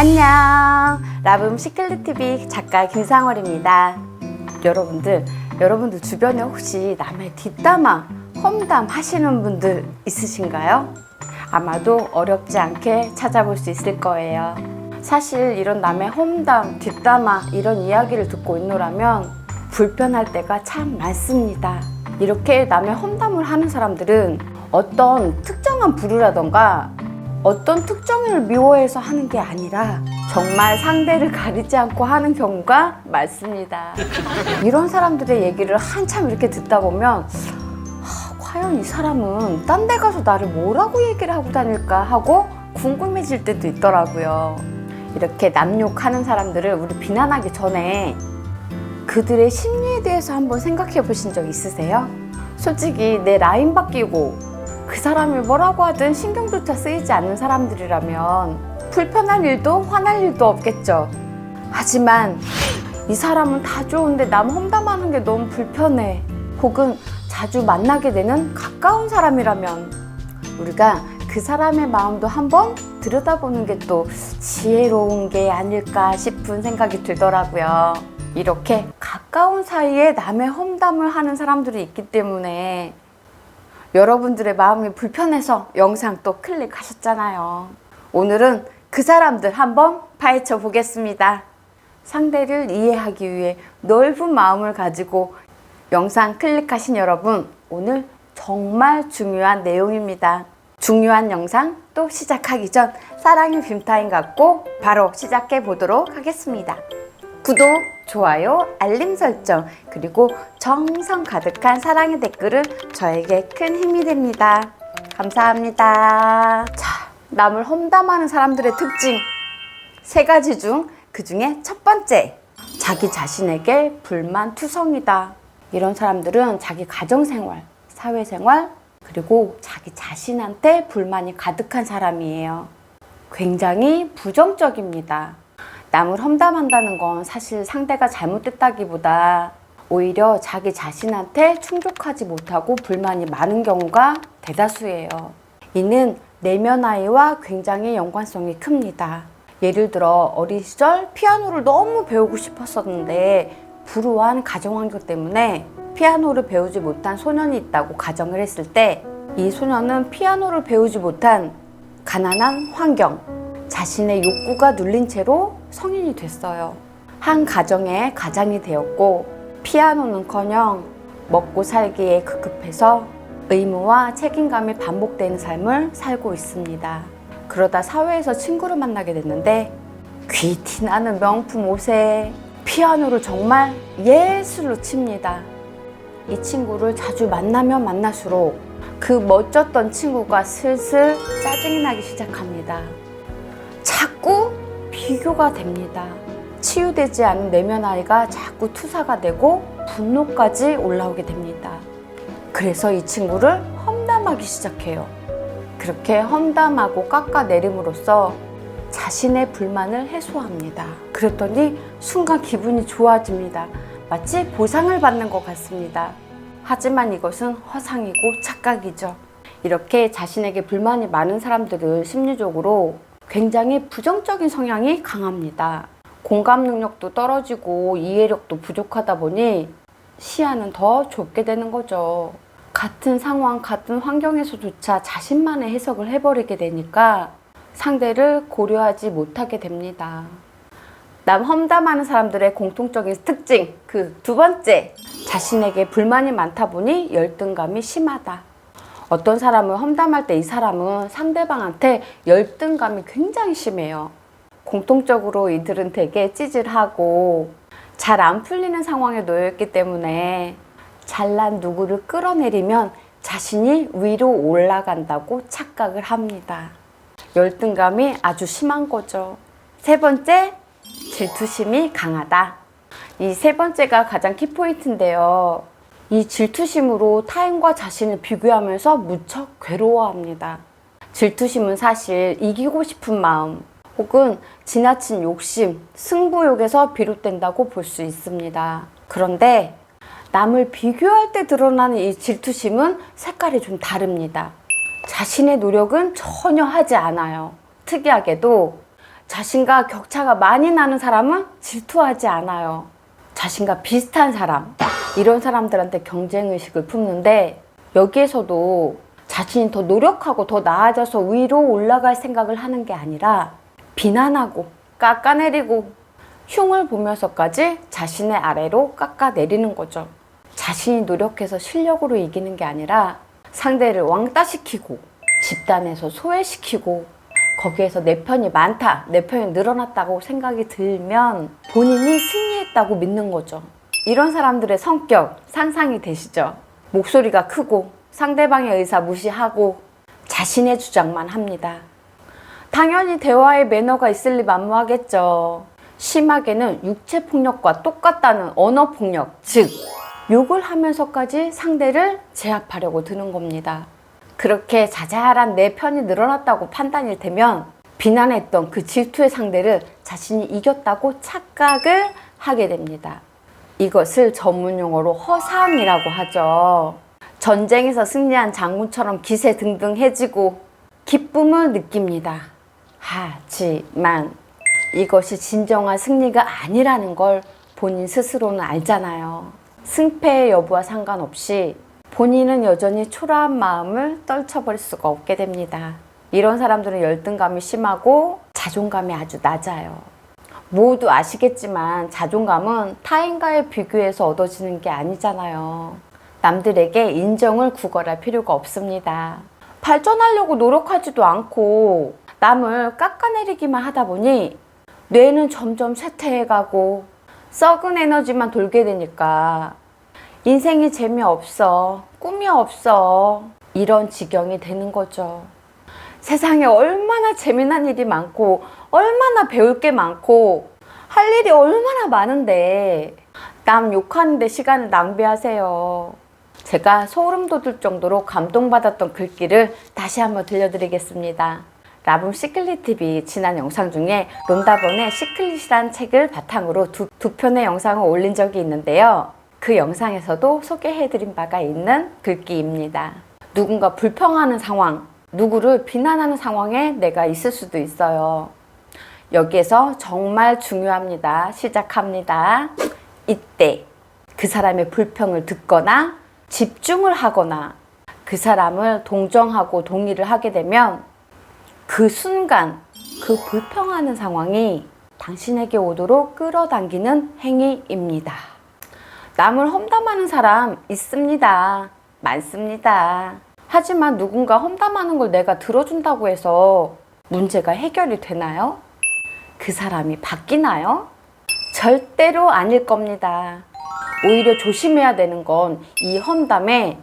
안녕. 라붐 시클릿TV 작가 김상월입니다. 여러분들 여러분들 주변에 혹시 남의 뒷담화 험담 하시는 분들 있으신가요? 아마도 어렵지 않게 찾아볼 수 있을 거예요. 사실 이런 남의 험담 뒷담화 이런 이야기를 듣고 있노라면 불편할 때가 참 많습니다. 이렇게 남의 험담을 하는 사람들은 어떤 특정한 부류라던가 어떤 특정인을 미워해서 하는 게 아니라 정말 상대를 가리지 않고 하는 경우가 많습니다. 이런 사람들의 얘기를 한참 이렇게 듣다 보면 하, 과연 이 사람은 딴 데 가서 나를 뭐라고 얘기를 하고 다닐까 하고 궁금해질 때도 있더라고요. 이렇게 남욕하는 사람들을 우리 비난하기 전에 그들의 심리에 대해서 한번 생각해 보신 적 있으세요? 솔직히 내 라인 바뀌고 그 사람이 뭐라고 하든 신경조차 쓰이지 않는 사람들이라면 불편한 일도 화날 일도 없겠죠. 하지만 이 사람은 다 좋은데 남 험담하는 게 너무 불편해. 혹은 자주 만나게 되는 가까운 사람이라면 우리가 그 사람의 마음도 한번 들여다보는 게 또 지혜로운 게 아닐까 싶은 생각이 들더라고요. 이렇게 가까운 사이에 남의 험담을 하는 사람들이 있기 때문에 여러분들의 마음이 불편해서 영상 또 클릭하셨잖아요. 오늘은 그 사람들 한번 파헤쳐 보겠습니다. 상대를 이해하기 위해 넓은 마음을 가지고 영상 클릭하신 여러분, 오늘 정말 중요한 내용입니다. 중요한 영상 또 시작하기 전 사랑의 빔타임 갖고 바로 시작해 보도록 하겠습니다. 구독, 좋아요, 알림 설정, 그리고 정성 가득한 사랑의 댓글은 저에게 큰 힘이 됩니다. 감사합니다. 자, 남을 험담하는 사람들의 특징 세 가지 중 그 중에 첫 번째, 자기 자신에게 불만 투성이다. 이런 사람들은 자기 가정생활, 사회생활, 그리고 자기 자신한테 불만이 가득한 사람이에요. 굉장히 부정적입니다. 남을 험담한다는 건 사실 상대가 잘못됐다기보다 오히려 자기 자신한테 충족하지 못하고 불만이 많은 경우가 대다수예요. 이는 내면 아이와 굉장히 연관성이 큽니다. 예를 들어 어린 시절 피아노를 너무 배우고 싶었었는데 불우한 가정 환경 때문에 피아노를 배우지 못한 소년이 있다고 가정을 했을 때 이 소년은 피아노를 배우지 못한 가난한 환경, 자신의 욕구가 눌린 채로 성인이 됐어요. 한 가정의 가장이 되었고 피아노는커녕 먹고 살기에 급급해서 의무와 책임감이 반복되는 삶을 살고 있습니다. 그러다 사회에서 친구를 만나게 됐는데 귀티 나는 명품 옷에 피아노를 정말 예술로 칩니다. 이 친구를 자주 만나면 만날수록 그 멋졌던 친구가 슬슬 짜증이 나기 시작합니다. 자꾸 비교가 됩니다. 치유되지 않은 내면 아이가 자꾸 투사가 되고 분노까지 올라오게 됩니다. 그래서 이 친구를 험담하기 시작해요. 그렇게 험담하고 깎아내림으로써 자신의 불만을 해소합니다. 그랬더니 순간 기분이 좋아집니다. 마치 보상을 받는 것 같습니다. 하지만 이것은 허상이고 착각이죠. 이렇게 자신에게 불만이 많은 사람들은 심리적으로 굉장히 부정적인 성향이 강합니다. 공감 능력도 떨어지고 이해력도 부족하다 보니 시야는 더 좁게 되는 거죠. 같은 상황, 같은 환경에서조차 자신만의 해석을 해버리게 되니까 상대를 고려하지 못하게 됩니다. 남 험담하는 사람들의 공통적인 특징, 그 두 번째, 자신에게 불만이 많다 보니 열등감이 심하다. 어떤 사람을 험담할 때 이 사람은 상대방한테 열등감이 굉장히 심해요. 공통적으로 이들은 되게 찌질하고 잘 안 풀리는 상황에 놓여있기 때문에 잘난 누구를 끌어내리면 자신이 위로 올라간다고 착각을 합니다. 열등감이 아주 심한 거죠. 세 번째, 질투심이 강하다. 이 세 번째가 가장 키포인트인데요. 이 질투심으로 타인과 자신을 비교하면서 무척 괴로워합니다. 질투심은 사실 이기고 싶은 마음 혹은 지나친 욕심, 승부욕에서 비롯된다고 볼 수 있습니다. 그런데 남을 비교할 때 드러나는 이 질투심은 색깔이 좀 다릅니다. 자신의 노력은 전혀 하지 않아요. 특이하게도 자신과 격차가 많이 나는 사람은 질투하지 않아요. 자신과 비슷한 사람, 이런 사람들한테 경쟁의식을 품는데 여기에서도 자신이 더 노력하고 더 나아져서 위로 올라갈 생각을 하는 게 아니라 비난하고 깎아내리고 흉을 보면서까지 자신의 아래로 깎아내리는 거죠. 자신이 노력해서 실력으로 이기는 게 아니라 상대를 왕따시키고 집단에서 소외시키고 거기에서 내 편이 많다, 내 편이 늘어났다고 생각이 들면 본인이 승리했다고 믿는 거죠. 이런 사람들의 성격 상상이 되시죠? 목소리가 크고 상대방의 의사 무시하고 자신의 주장만 합니다. 당연히 대화에 매너가 있을 리 만무하겠죠. 심하게는 육체 폭력과 똑같다는 언어 폭력, 즉 욕을 하면서까지 상대를 제압하려고 드는 겁니다. 그렇게 자잘한 내 편이 늘어났다고 판단이 되면 비난했던 그 질투의 상대를 자신이 이겼다고 착각을 하게 됩니다. 이것을 전문 용어로 허상이라고 하죠. 전쟁에서 승리한 장군처럼 기세 등등해지고 기쁨을 느낍니다. 하지만 이것이 진정한 승리가 아니라는 걸 본인 스스로는 알잖아요. 승패의 여부와 상관없이 본인은 여전히 초라한 마음을 떨쳐버릴 수가 없게 됩니다. 이런 사람들은 열등감이 심하고 자존감이 아주 낮아요. 모두 아시겠지만 자존감은 타인과의 비교에서 얻어지는 게 아니잖아요. 남들에게 인정을 구걸할 필요가 없습니다. 발전하려고 노력하지도 않고 남을 깎아내리기만 하다 보니 뇌는 점점 쇠퇴해가고 썩은 에너지만 돌게 되니까 인생이 재미없어, 꿈이 없어 이런 지경이 되는 거죠. 세상에 얼마나 재미난 일이 많고 얼마나 배울 게 많고 할 일이 얼마나 많은데 남 욕하는데 시간을 낭비하세요. 제가 소름 돋을 정도로 감동받았던 글귀를 다시 한번 들려드리겠습니다. 라붐 시클릿 TV 지난 영상 중에 론다본의 시클릿이란 책을 바탕으로 두, 두 편의 영상을 올린 적이 있는데요. 그 영상에서도 소개해드린 바가 있는 글귀입니다. 누군가 불평하는 상황, 누구를 비난하는 상황에 내가 있을 수도 있어요. 여기에서 정말 중요합니다. 시작합니다. 이때 그 사람의 불평을 듣거나 집중을 하거나 그 사람을 동정하고 동의를 하게 되면 그 순간 그 불평하는 상황이 당신에게 오도록 끌어당기는 행위입니다. 남을 험담하는 사람 있습니다. 많습니다. 하지만 누군가 험담하는 걸 내가 들어준다고 해서 문제가 해결이 되나요? 그 사람이 바뀌나요? 절대로 아닐 겁니다. 오히려 조심해야 되는 건 이 험담에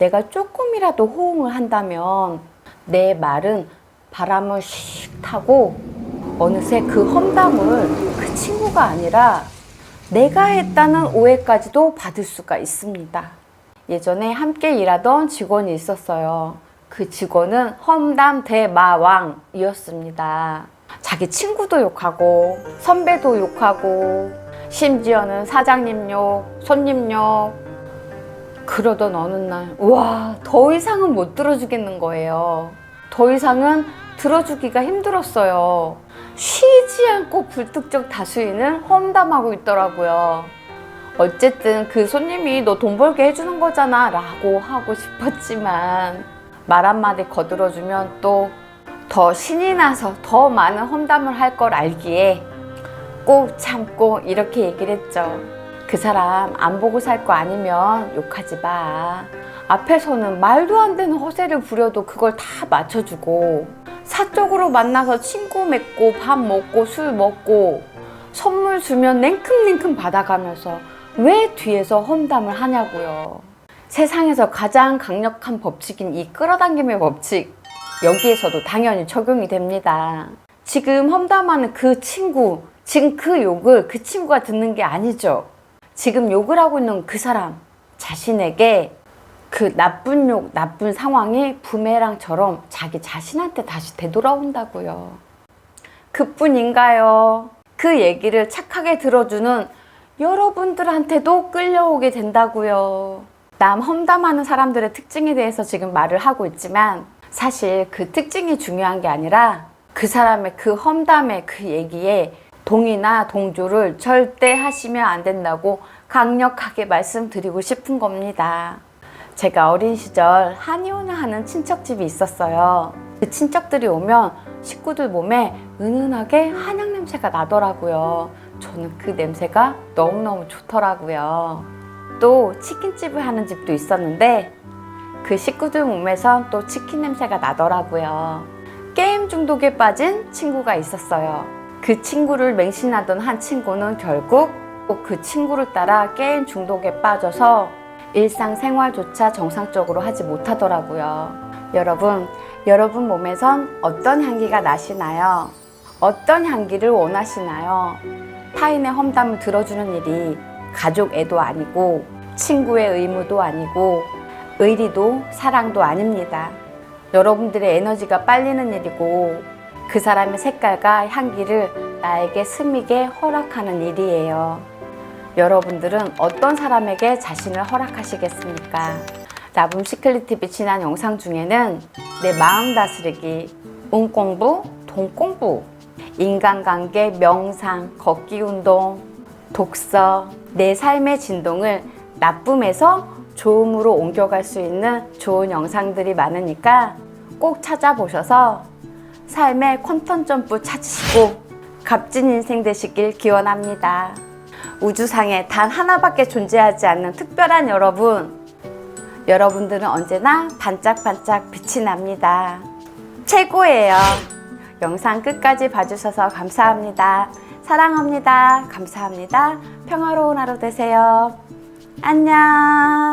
내가 조금이라도 호응을 한다면 내 말은 바람을 씩 타고 어느새 그 험담을 그 친구가 아니라 내가 했다는 오해까지도 받을 수가 있습니다. 예전에 함께 일하던 직원이 있었어요. 그 직원은 험담 대마왕이었습니다. 자기 친구도 욕하고, 선배도 욕하고, 심지어는 사장님 욕, 손님 욕. 그러던 어느 날, 와, 더 이상은 못 들어주겠는 거예요. 더 이상은 들어주기가 힘들었어요. 쉬지 않고 불특정 다수인을 험담하고 있더라고요. 어쨌든 그 손님이 너 돈 벌게 해주는 거잖아 라고 하고 싶었지만 말 한마디 거들어주면 또 더 신이 나서 더 많은 험담을 할 걸 알기에 꼭 참고 이렇게 얘기를 했죠. 그 사람 안 보고 살 거 아니면 욕하지 마. 앞에서는 말도 안 되는 허세를 부려도 그걸 다 맞춰주고 사적으로 만나서 친구 맺고 밥 먹고 술 먹고 선물 주면 냉큼냉큼 받아가면서 왜 뒤에서 험담을 하냐고요. 세상에서 가장 강력한 법칙인 이 끌어당김의 법칙 여기에서도 당연히 적용이 됩니다. 지금 험담하는 그 친구, 지금 그 욕을 그 친구가 듣는 게 아니죠. 지금 욕을 하고 있는 그 사람 자신에게 그 나쁜 욕, 나쁜 상황이 부메랑처럼 자기 자신한테 다시 되돌아온다고요. 그뿐인가요? 그 얘기를 착하게 들어주는 여러분들한테도 끌려오게 된다고요. 남 험담하는 사람들의 특징에 대해서 지금 말을 하고 있지만 사실 그 특징이 중요한 게 아니라 그 사람의 그 험담의 그 얘기에 동의나 동조를 절대 하시면 안 된다고 강력하게 말씀드리고 싶은 겁니다. 제가 어린 시절 한의원을 하는 친척집이 있었어요. 그 친척들이 오면 식구들 몸에 은은하게 한약 냄새가 나더라고요. 저는 그 냄새가 너무너무 좋더라고요. 또 치킨집을 하는 집도 있었는데 그 식구들 몸에선 또 치킨 냄새가 나더라고요. 게임 중독에 빠진 친구가 있었어요. 그 친구를 맹신하던 한 친구는 결국 또그 친구를 따라 게임 중독에 빠져서 일상생활조차 정상적으로 하지 못하더라고요. 여러분, 여러분 몸에선 어떤 향기가 나시나요? 어떤 향기를 원하시나요? 타인의 험담을 들어주는 일이 가족 애도 아니고 친구의 의무도 아니고 의리도 사랑도 아닙니다. 여러분들의 에너지가 빨리는 일이고 그 사람의 색깔과 향기를 나에게 스미게 허락하는 일이에요. 여러분들은 어떤 사람에게 자신을 허락하시겠습니까? 시클릿 TV 지난 영상 중에는 내 마음 다스리기, 운 공부, 돈 공부, 인간관계, 명상, 걷기 운동, 독서, 내 삶의 진동을 나쁨에서 좋음으로 옮겨갈 수 있는 좋은 영상들이 많으니까 꼭 찾아보셔서 삶의 퀀텀 점프 찾으시고 값진 인생 되시길 기원합니다. 우주상에 단 하나밖에 존재하지 않는 특별한 여러분. 여러분들은 언제나 반짝반짝 빛이 납니다. 최고예요. 영상 끝까지 봐주셔서 감사합니다. 사랑합니다. 감사합니다. 평화로운 하루 되세요. 안녕.